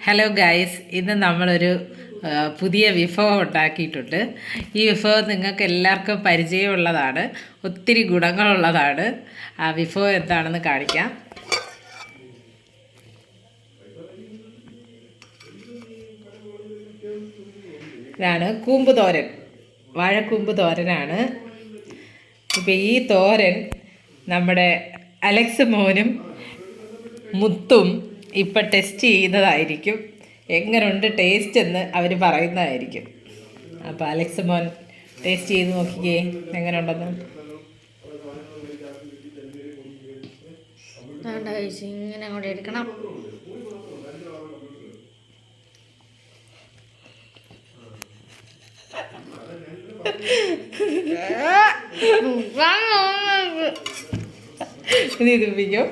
Hello guys ഇന്ന് നമ്മളൊരു പുതിയ വിഭവം ഉണ്ടാക്കിയിട്ടുണ്ട്. ഈ വിഭവം നിങ്ങൾക്ക് എല്ലാവർക്കും പരിചയമുള്ളതാണ്. ഒത്തിരി ഗുണങ്ങളുള്ളതാണ്. ആ വിഭവം എന്താണെന്ന് കാണിക്കാം. ഇതാണ് കൂമ്പ് തോരൻ വാഴക്കൂമ്പ് തോരനാണ് ഇപ്പം ഈ തോരൻ നമ്മുടെ അലക്സ് മോനും മുത്തും ഇപ്പം ടെസ്റ്റ് ചെയ്യുന്നതായിരിക്കും. എങ്ങനെയുണ്ട് ടേസ്റ്റ് എന്ന് അവർ പറയുന്നതായിരിക്കും. അപ്പോൾ അലക്സ് മോൻ ടേസ്റ്റ് ചെയ്ത് നോക്കിക്കേ എങ്ങനെ ഉണ്ടെന്ന് ഇങ്ങനെ അങ്ങോട്ട് എടുക്കണം. നീ തുപ്പിക്കോ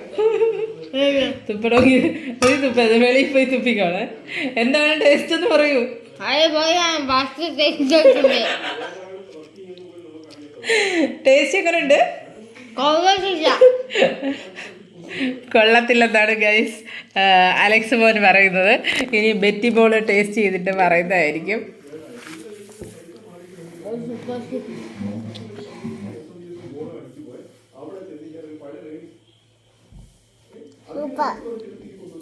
തുപ്പണമെങ്കിൽ നീ തുപ്പ വെളിയിൽ പോയി തുപ്പിക്കോളെ. എന്താണ് ടേസ്റ്റ് എന്ന് പറയൂ. ടേസ്റ്റ് എങ്ങനെയുണ്ട് കൊള്ളത്തില്ല. കൊള്ളത്തില്ലെന്നാണ് ഗൈസ് അലക്സ് മോൻ പറയുന്നത്. ഇനി ബെറ്റി ബോൾ ടേസ്റ്റ് ചെയ്തിട്ട് പറയുന്നതായിരിക്കും.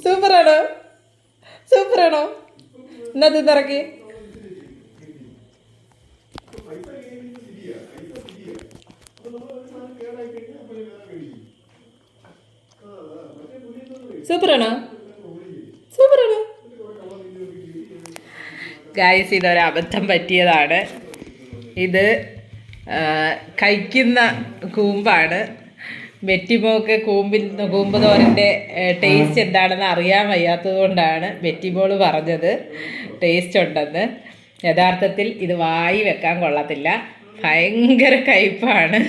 സൂപ്പറാണോ? സൂപ്പറാണോ? എന്നാ തിന്നിറക്കി സൂപ്പറാണോ? സൂപ്പറാണോ? ഗായസ് ഇതൊരു അബദ്ധം പറ്റിയതാണ്. ഇത് കഴിക്കുന്ന കൂമ്പാണ്. ബെറ്റിമോക്ക് കൂമ്പിൽ കൂമ്പുതോരന്റെ ടേസ്റ്റ് എന്താണെന്ന് അറിയാൻ വയ്യാത്തത് കൊണ്ടാണ് ബെറ്റിമോൾ പറഞ്ഞത്. ടേസ്റ്റ് ഉണ്ടെന്ന്. യഥാർത്ഥത്തിൽ ഇത് വായി വെക്കാൻ കൊള്ളത്തില്ല. ഭയങ്കര കയ്പാണ്.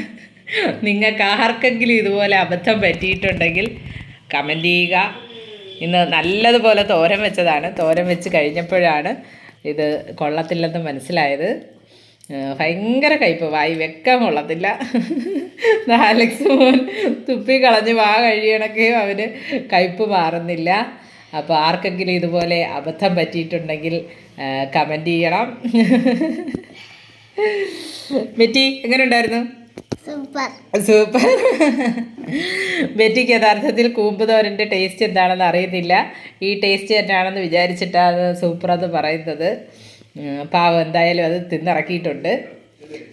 നിങ്ങൾക്ക് ആർക്കെങ്കിലും ഇതുപോലെ അബദ്ധം പറ്റിയിട്ടുണ്ടെങ്കിൽ കമന്റ് ചെയ്യുക. ഇന്ന് നല്ലതുപോലെ തോരൻ വെച്ചതാണ്. തോരൻ വെച്ച് കഴിഞ്ഞപ്പോഴാണ് ഇത് കൊള്ളത്തില്ലെന്ന് മനസ്സിലായത്. ഭയങ്കര കയ്പ് വായി വെക്കാൻ കൊള്ളത്തില്ല. ആലക്സ് മോൻ തുപ്പി കളഞ്ഞ് വാ കഴിയണക്കേ അവന് കയ്പ് മാറുന്നില്ല. അപ്പോൾ ആർക്കെങ്കിലും ഇതുപോലെ അബദ്ധം പറ്റിയിട്ടുണ്ടെങ്കിൽ കമന്റ് ചെയ്യണം. ബെറ്റി എങ്ങനെ ഉണ്ടായിരുന്നു സൂപ്പർ. സൂപ്പർ. ബെറ്റിക്ക് യഥാർത്ഥത്തിൽ കൂമ്പ് തോരന്റെ ടേസ്റ്റ് എന്താണെന്ന് അറിയത്തില്ല ഈ ടേസ്റ്റ് തന്നെയാണെന്ന് വിചാരിച്ചിട്ടാണ് സൂപ്പർ എന്ന് പറയുന്നത്. പാവം എന്തായാലും അത് തിന്നിറക്കിയിട്ടുണ്ട്.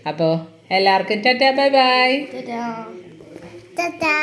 അപ്പോൾ എല്ലാവർക്കും ടാറ്റാ ബൈ ബൈ. ടാറ്റാ.